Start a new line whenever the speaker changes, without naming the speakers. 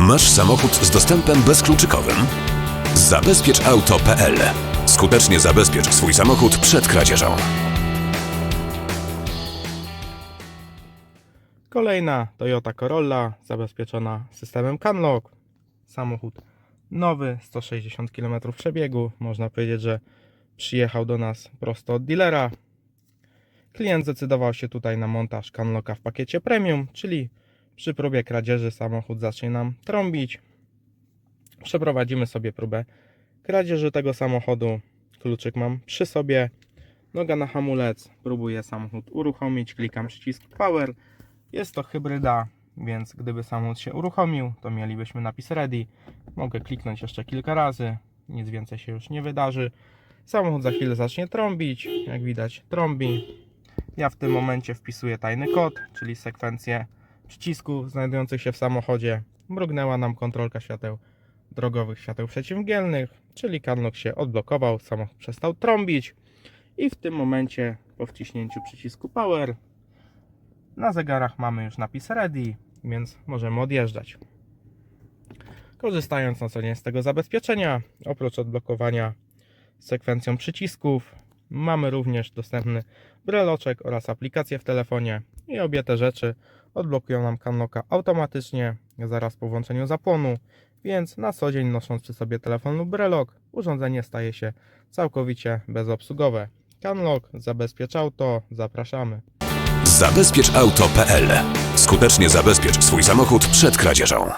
Masz samochód z dostępem bezkluczykowym? Zabezpieczauto.pl Skutecznie zabezpiecz swój samochód przed kradzieżą.
Kolejna Toyota Corolla zabezpieczona systemem CanLock. Samochód nowy, 160 km przebiegu. Można powiedzieć, że przyjechał do nas prosto od dealera. Klient zdecydował się tutaj na montaż CanLocka w pakiecie premium, czyli przy próbie kradzieży samochód zacznie nam trąbić. Przeprowadzimy sobie próbę kradzieży tego samochodu. Kluczyk mam przy sobie. Noga na hamulec. Próbuję samochód uruchomić. Klikam przycisk Power. Jest to hybryda, więc gdyby samochód się uruchomił, to mielibyśmy napis ready. Mogę kliknąć jeszcze kilka razy, nic więcej się już nie wydarzy. Samochód za chwilę zacznie trąbić, jak widać trąbi. Ja w tym momencie wpisuję tajny kod, czyli sekwencję przycisków znajdujących się w samochodzie. Mrugnęła nam kontrolka świateł drogowych, świateł przeciwmgielnych, czyli kanlok się odblokował, samochód przestał trąbić i w tym momencie po wciśnięciu przycisku power na zegarach mamy już napis ready, więc możemy odjeżdżać. Korzystając na co dzień z tego zabezpieczenia, oprócz odblokowania sekwencją przycisków, mamy również dostępny breloczek oraz aplikację w telefonie i obie te rzeczy odblokują nam Canlocka automatycznie zaraz po włączeniu zapłonu, więc na co dzień nosząc przy sobie telefon lub brelok, urządzenie staje się całkowicie bezobsługowe. Canlock zabezpiecz auto, zapraszamy.
Zabezpieczauto.pl Skutecznie zabezpiecz swój samochód przed kradzieżą.